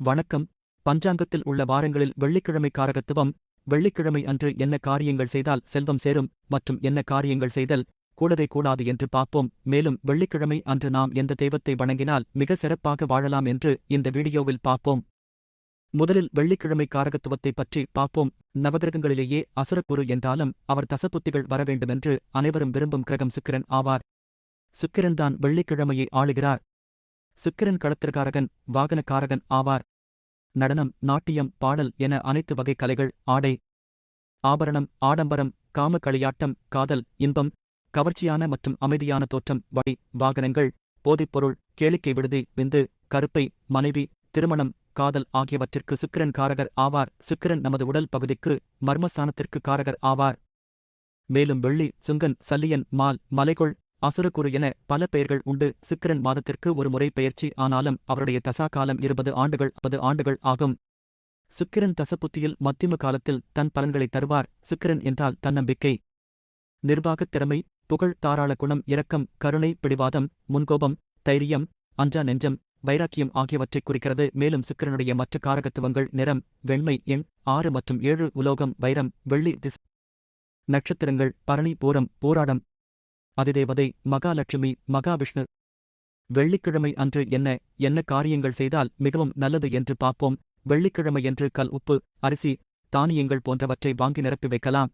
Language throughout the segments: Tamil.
வணக்கம். பஞ்சாங்கத்தில் உள்ள வாரங்களில் வெள்ளிக்கிழமை காரகத்துவம் வெள்ளிக்கிழமை அன்று என்ன காரியங்கள் செய்தால் செல்வம் சேரும் மற்றும் என்ன காரியங்கள் செய்தல் கூடவே கூடாது என்று பார்ப்போம். மேலும் வெள்ளிக்கிழமை அன்று நாம் எந்த தெய்வத்தை வணங்கினால் மிக சிறப்பாக வாழலாம் என்று இந்த வீடியோவில் பார்ப்போம். முதலில் வெள்ளிக்கிழமை காரகத்துவத்தை பற்றி பார்ப்போம். நவகிரகங்களிலேயே அசுரக்குரு என்றாலும் அவர் தசபுத்திகள் வரவேண்டுமென்று அனைவரும் விரும்பும் கிரகம் சுக்கிரன் ஆவார். சுக்கிரன்தான் வெள்ளிக்கிழமையை ஆளுகிறார். சுக்கிரன் களத்திற்காரகன் வாகனக்காரகன் ஆவார். நடனம் நாட்டியம் பாடல் என அனைத்து வகை கலைகள் ஆடை. ஆபரணம் ஆடம்பரம் காம களியாட்டம் காதல் இன்பம் கவர்ச்சியான மற்றும் அமைதியான தோற்றம் வழி வாகனங்கள் போதைப்பொருள் கேளிக்கை விடுதி விந்து கருப்பை மனைவி திருமணம் காதல் ஆகியவற்றிற்கு சுக்கிரன் காரகர் ஆவார். சுக்கிரன் நமது உடல் பகுதிக்கு மர்மஸ்தானத்திற்கு காரகர் ஆவார். மேலும் வெள்ளி சுங்கன் சல்லியன் மால் மலைகொள் அசுரக்குரு என பல பெயர்கள் உண்டு. சுக்கிரன் மாதத்திற்கு ஒரு முறை பெயர்ச்சி ஆனாலும் அவருடைய தசா காலம் இருபது ஆண்டுகள் பது ஆண்டுகள் ஆகும். சுக்கிரன் தசபுத்தியில் மத்திம காலத்தில் தன் பலன்களை தருவார். சுக்கிரன் என்றால் தன்னம்பிக்கை நிர்வாகத் திறமை புகழ் தாராள குணம் இரக்கம் கருணை பிடிவாதம் முன்கோபம் தைரியம் அஞ்சா நெஞ்சம் வைராக்கியம் ஆகியவற்றைக் குறிக்கிறது. மேலும் சுக்கிரனுடைய மற்ற காரகத்துவங்கள் நிறம் வெண்மை எண் ஆறு மற்றும் ஏழு உலோகம் வைரம் வெள்ளி திஸ் நட்சத்திரங்கள் பரணி பூரம் போராடம் அதிதேவதை மகாலட்சுமி மகாவிஷ்ணு. வெள்ளிக்கிழமை அன்று என்ன என்ன காரியங்கள் செய்தால் மிகவும் நல்லது என்று பார்ப்போம். வெள்ளிக்கிழமையன்று கல் உப்பு அரிசி தானியங்கள் போன்றவற்றை வாங்கி நிரப்பி வைக்கலாம்.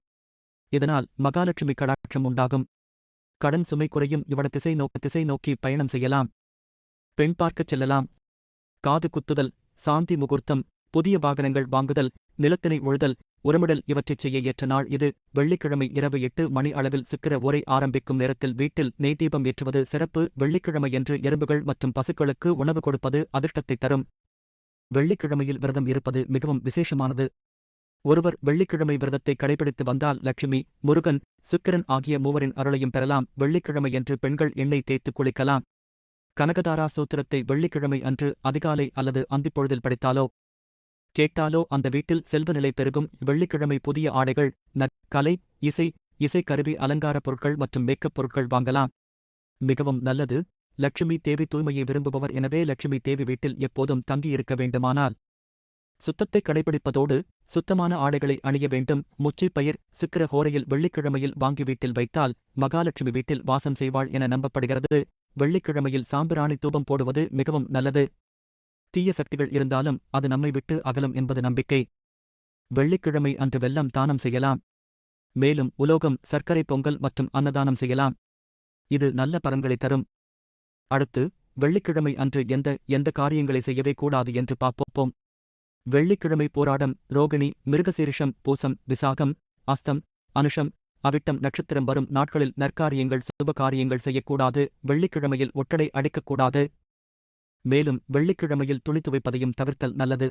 இதனால் மகாலட்சுமி கடாட்சம் உண்டாகும். கடன் சுமை குறையும். இவட திசை நோக்க திசை நோக்கி பயணம் செய்யலாம். பெண் பார்க்கச் செல்லலாம். காது குத்துதல் சாந்தி முகூர்த்தம் புதிய வாகனங்கள் வாங்குதல் நிலத்தினை உழுதல் உரமிடல் இவற்றைச் செய்ய ஏற்ற நாள் இது. வெள்ளிக்கிழமை இரவு எட்டு மணி அளவில் சிக்கர உரை ஆரம்பிக்கும் நேரத்தில் வீட்டில் நெய் தீபம் ஏற்றுவது சிறப்பு. வெள்ளிக்கிழமையன்று எறும்புகள் மற்றும் பசுக்களுக்கு உணவு கொடுப்பது அதிர்ஷ்டத்தை தரும். வெள்ளிக்கிழமையில் விரதம் இருப்பது மிகவும் விசேஷமானது. ஒருவர் வெள்ளிக்கிழமை விரதத்தை கடைபிடித்து வந்தால் லட்சுமி முருகன் சுக்கிரன் ஆகிய மூவரின் அருளையும் பெறலாம். வெள்ளிக்கிழமையன்று பெண்கள் எண்ணெய் தேய்த்து குளிக்கலாம். கனகதாரா சூத்திரத்தை வெள்ளிக்கிழமை அன்று அதிகாலை அல்லது அந்திப்பொழுதில் படித்தாலோ கேட்டாலோ அந்த வீட்டில் செல்வநிலை பெருகும். வெள்ளிக்கிழமை புதிய ஆடைகள் நக் கலை இசை இசைக்கருவி அலங்காரப் பொருட்கள் மற்றும் மேக்கப் பொருட்கள் வாங்கலாம். மிகவும் நல்லது. லட்சுமி தேவி தூய்மையை விரும்புபவர் எனவே லட்சுமி தேவி வீட்டில் எப்போதும் தங்கியிருக்க வேண்டுமானால். சுத்தத்தை கடைபிடிப்பதோடு சுத்தமான ஆடைகளை அணிய வேண்டும். முச்சை பயிர் சிக்கிர ஹோரையில் வெள்ளிக்கிழமையில் வாங்கி வீட்டில் வைத்தால் மகாலட்சுமி வீட்டில் வாசம் செய்வாள் என நம்பப்படுகிறது. வெள்ளிக்கிழமையில் சாம்பிராணி தூபம் போடுவது மிகவும் நல்லது. தீய சக்திகள் இருந்தாலும் அது நம்மை விட்டு அகலும் என்பது நம்பிக்கை. வெள்ளிக்கிழமை அன்று வெல்லம் தானம் செய்யலாம். மேலும் உலோகம் சர்க்கரை பொங்கல் மற்றும் அன்னதானம் செய்யலாம். இது நல்ல பலன்களை தரும். அடுத்து வெள்ளிக்கிழமை அன்று எந்த எந்த காரியங்களை செய்யவே கூடாது என்று பார்ப்போம். வெள்ளிக்கிழமை போராடம் ரோகிணி மிருகசீரிஷம் பூசம் விசாகம் அஸ்தம் அனுஷம் அவிட்டம் நட்சத்திரம் வரும் நாட்களில் நற்காரியங்கள் சுப காரியங்கள் செய்யக்கூடாது. வெள்ளிக்கிழமையில் ஒட்டடை அடிக்கக்கூடாது. மேலும் வெள்ளிக்கிழமையில் துணி துவைப்பதையும் தவிர்த்தல் நல்லது.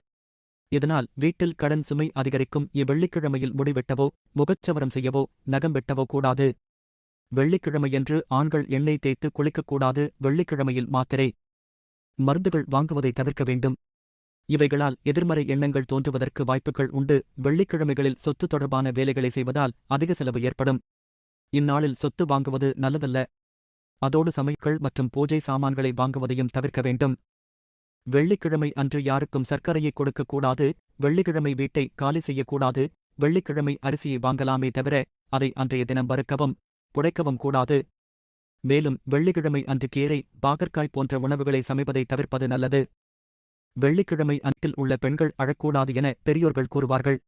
இதனால் வீட்டில் கடன் சுமை அதிகரிக்கும். இவ்வெள்ளிக்கிழமையில் முடிவெட்டவோ முகச்சவரம் செய்யவோ நகம் வெட்டவோ கூடாது. வெள்ளிக்கிழமையன்று ஆண்கள் எண்ணெய் தேய்த்து குளிக்கக்கூடாது. வெள்ளிக்கிழமையில் மாத்திரை. மருந்துகள் வாங்குவதை தவிர்க்க வேண்டும். இவைகளால் எதிர்மறை எண்ணங்கள் தோன்றுவதற்கு வாய்ப்புகள் உண்டு. வெள்ளிக்கிழமைகளில் சொத்து தொடர்பான வேலைகளை செய்வதால் அதிக செலவு ஏற்படும். இந்நாளில் சொத்து வாங்குவது நல்லதல்ல. அதோடு சமையல்கள் மற்றும் பூஜை சாமான்களை வாங்குவதையும் தவிர்க்க வேண்டும். வெள்ளிக்கிழமை அன்று யாருக்கும் சர்க்கரையை கொடுக்கக்கூடாது வெள்ளிக்கிழமை வீட்டை காலி செய்யக்கூடாது வெள்ளிக்கிழமை அரிசியை வாங்கலாமே தவிர அதை அன்றைய தினம் வறுக்கவும் புடைக்கவும் கூடாது. மேலும் வெள்ளிக்கிழமை அன்று கீரை பாகற்காய் போன்ற உணவுகளை சமைப்பதை தவிர்ப்பது நல்லது. வெள்ளிக்கிழமை அன்றில் உள்ள பெண்கள் அழக்கூடாது என பெரியோர்கள் கூறுவார்கள்.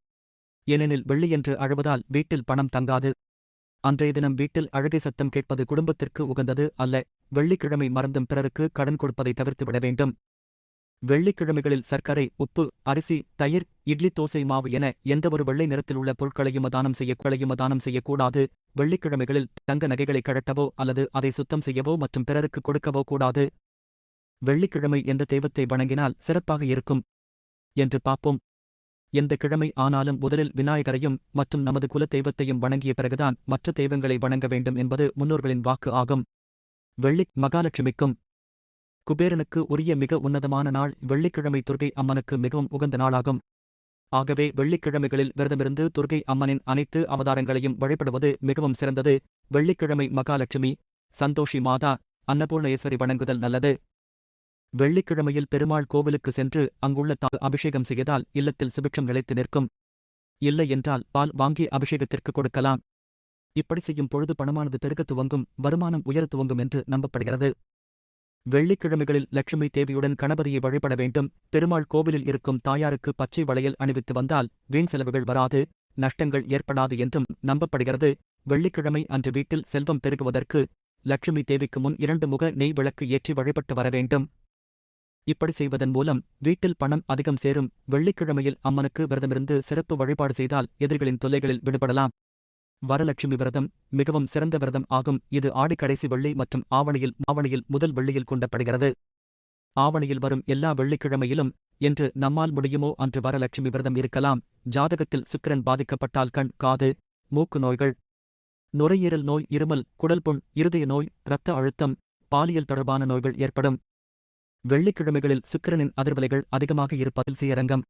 ஏனெனில் வெள்ளியன்று அழுவதால் வீட்டில் பணம் தங்காது. அன்றைய தினம் வீட்டில் அழகை சத்தம் கேட்பது குடும்பத்திற்கு உகந்தது அல்ல. வெள்ளிக்கிழமை மறந்தும் பிறருக்கு கடன் கொடுப்பதை தவிர்த்துவிட வேண்டும். வெள்ளிக்கிழமைகளில் சர்க்கரை உப்பு அரிசி தயிர் இட்லி தோசை மாவு என எந்தவொரு வெள்ளை நிறத்தில் உள்ள பொருட்களையும் தானம் செய்யக்கொள்ளையும் தானம் செய்யக்கூடாது வெள்ளிக்கிழமைகளில் தங்க நகைகளை கழட்டவோ அல்லது அதை சுத்தம் செய்யவோ மற்றும் பிறருக்கு கொடுக்கவோ கூடாது. வெள்ளிக்கிழமை எந்த தெய்வத்தை வணங்கினால் சிறப்பாக இருக்கும். என்று பார்ப்போம். எந்த கிழமை ஆனாலும் முதலில் விநாயகரையும் மற்றும் நமது குல தெய்வத்தையும் வணங்கிய பிறகுதான் மற்ற தெய்வங்களை வணங்க வேண்டும் என்பது முன்னோர்களின் வாக்கு ஆகும். வெள்ளி மகாலட்சுமிக்கும் குபேரனுக்கு உரிய மிக உன்னதமான நாள் வெள்ளிக்கிழமை துர்கை அம்மனுக்கு மிகவும் உகந்த நாளாகும். ஆகவே வெள்ளிக்கிழமைகளில் விரதமிருந்து துர்கை அம்மனின் அனைத்து அவதாரங்களையும் வழிபடுவது மிகவும் சிறந்தது. வெள்ளிக்கிழமை மகாலட்சுமி சந்தோஷி மாதா அன்னபூர்ணேஸ்வரி வணங்குதல் நல்லது. வெள்ளிக்கிழமையில் பெருமாள் கோவிலுக்கு சென்று அங்குள்ள தா அபிஷேகம் செய்யதால் இல்லத்தில் சுபிட்சம் நிலைத்து நிற்கும். இல்லை என்றால் பால் வாங்கி அபிஷேகத்திற்கு கொடுக்கலாம். இப்படி செய்யும் பொழுது பணமானது பெருகத் துவங்கும் வருமானம் உயரத் துவங்கும் என்று நம்பப்படுகிறது. வெள்ளிக்கிழமைகளில் லட்சுமி தேவியுடன் கணபதியை வழிபட வேண்டும். பெருமாள் கோவிலில் இருக்கும் தாயாருக்கு பச்சை வளையல் அணிவித்து வந்தால் வீண் செலவுகள் வராது நஷ்டங்கள் ஏற்படாது என்றும் நம்பப்படுகிறது. வெள்ளிக்கிழமை அன்று வீட்டில் செல்வம் பெருகுவதற்கு லட்சுமி தேவிக்கு முன் இரண்டு முக நெய் விளக்கு ஏற்றி வழிபட்டு வர வேண்டும். இப்படி செய்வதன் மூலம் வீட்டில் பணம் அதிகம் சேரும். வெள்ளிக்கிழமையில் அம்மனுக்கு விரதமிருந்து சிறப்பு வழிபாடு செய்தால் எதிரிகளின் தொல்லைகளில் விடுபடலாம். வரலட்சுமி விரதம் மிகவும் சிறந்த விரதம் ஆகும். இது ஆடி கடைசி வெள்ளி மற்றும் ஆவணியில் ஆவணியில் முதல் வெள்ளியில் கொண்டப்படுகிறது. ஆவணியில் வரும் எல்லா வெள்ளிக்கிழமையிலும் என்று நம்மால் முடியுமோ அன்று வரலட்சுமி விரதம் இருக்கலாம். ஜாதகத்தில் சுக்கிரன் பாதிக்கப்பட்டால் கண் காது மூக்கு நோய்கள். நுரையீரல் நோய் இருமல் குடல்புண் இருதய நோய் இரத்த அழுத்தம் பாலியல் தொடர்பான நோய்கள் ஏற்படும். வெள்ளிக்கிழமைகளில் சுக்கிரனின் அதிர்வலைகள் அதிகமாக இருப்பதில் செய்யரங்கம்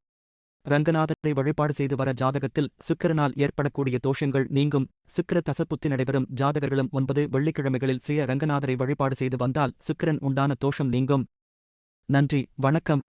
ரங்கநாதரை வழிபாடு செய்து வர ஜாதகத்தில் சுக்கிரனால் ஏற்படக்கூடிய தோஷங்கள் நீங்கும். சுக்கிர தசப்புத்தி நடைபெறும். ஜாதகர்களும் ஒன்பது வெள்ளிக்கிழமைகளில் சுய ரங்கநாதரை வழிபாடு செய்து வந்தால் சுக்கிரன் உண்டான தோஷம் நீங்கும். நன்றி. வணக்கம்.